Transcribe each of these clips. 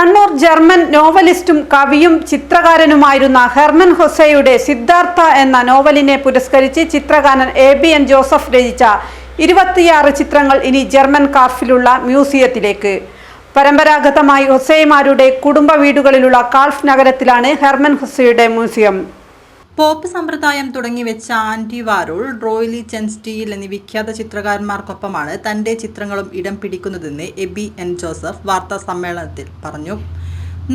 Kannur German നോവലിസ്റ്റും കവിയും ചിത്രകാരനുമായിരുന്ന Hermann ഹൊസയുടെ Siddhartha എന്ന നോവലിനെ പുരസ്കരിച്ച് ചിത്രകാരൻ എ ബി എൻ ജോസഫ് രചിച്ച ഇരുപത്തിയാറ് ചിത്രങ്ങൾ ഇനി ജർമ്മൻ കാർഫിലുള്ള മ്യൂസിയത്തിലേക്ക്. പരമ്പരാഗതമായി ഹൊസൈമാരുടെ കുടുംബ വീടുകളിലുള്ള കാൾഫ് നഗരത്തിലാണ് ഹെർമൻ ഹൊസയുടെ മ്യൂസിയം. പോപ്പ് സമ്പ്രദായം തുടങ്ങിവെച്ച ആന്റി വാരോൾ റോയ്ലി ചെൻസ്റ്റീൽ എന്നീ വിഖ്യാത ചിത്രകാരന്മാർക്കൊപ്പമാണ് തന്റെ ചിത്രങ്ങളും ഇടം പിടിക്കുന്നതെന്ന് എബി എൻ ജോസഫ് വാർത്താ സമ്മേളനത്തിൽ പറഞ്ഞു.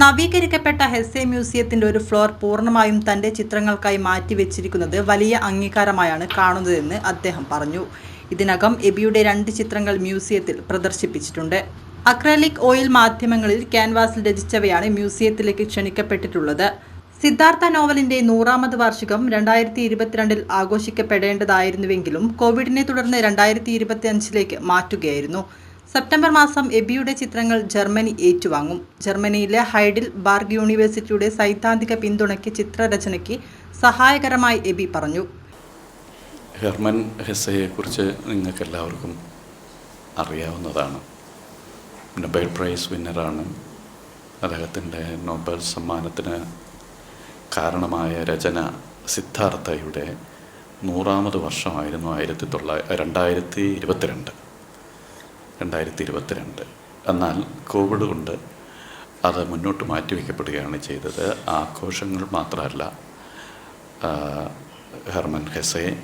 നവീകരിക്കപ്പെട്ട ഹെസെ മ്യൂസിയത്തിന്റെ ഒരു ഫ്ലോർ പൂർണമായും തന്റെ ചിത്രങ്ങൾക്കായി മാറ്റിവെച്ചിരിക്കുന്നത് വലിയ അംഗീകാരമായാണ് കാണുന്നതെന്ന് അദ്ദേഹം പറഞ്ഞു. ഇതിനകം എബിയുടെ രണ്ട് ചിത്രങ്ങൾ മ്യൂസിയത്തിൽ പ്രദർശിപ്പിച്ചിട്ടുണ്ട്. അക്രലിക് ഓയിൽ മാധ്യമങ്ങളിൽ ക്യാൻവാസിൽ രചിച്ചവയാണ് മ്യൂസിയത്തിലേക്ക് ക്ഷണിക്കപ്പെട്ടിട്ടുള്ളത്. സിദ്ധാർത്ഥ നോവലിന്റെ നൂറാമത് വാർഷികം രണ്ടായിരത്തി ഇരുപത്തിരണ്ടിൽ ആഘോഷിക്കപ്പെടേണ്ടതായിരുന്നുവെങ്കിലും കോവിഡിനെ തുടർന്ന് രണ്ടായിരത്തി ഇരുപത്തി അഞ്ചിലേക്ക് മാറ്റുകയായിരുന്നു. സെപ്റ്റംബർ മാസം എബിയുടെ ചിത്രങ്ങൾ ജർമ്മനി ഏറ്റുവാങ്ങും. ജർമ്മനിയിലെ ഹൈഡിൽ ബാർഗ് യൂണിവേഴ്സിറ്റിയുടെ സൈദ്ധാന്തിക പിന്തുണയ്ക്ക് ചിത്രരചനയ്ക്ക് സഹായകരമായി എബി പറഞ്ഞു. ഹെർമൻ ഹെസയെക്കുറിച്ച് നിങ്ങൾക്ക് എല്ലാവർക്കും അറിയാവുന്നതാണ്. നൊബേൽ പ്രൈസ് വിന്നറാണ് അദ്ദേഹത്തിന്റെ നൊബേൽ സമ്മാനത്തിന് കാരണമായ രചന സിദ്ധാർത്ഥയുടെ നൂറാമത് വർഷമായിരുന്നു ആയിരത്തി തൊള്ളായിരത്തി രണ്ടായിരത്തി ഇരുപത്തിരണ്ട്. രണ്ടായിരത്തി ഇരുപത്തിരണ്ട്. എന്നാൽ കോവിഡ് കൊണ്ട് അത് മുന്നോട്ട് മാറ്റിവെക്കപ്പെടുകയാണ് ചെയ്തത്. ആഘോഷങ്ങൾ മാത്രമല്ല ഹെർമൻ ഹെസെ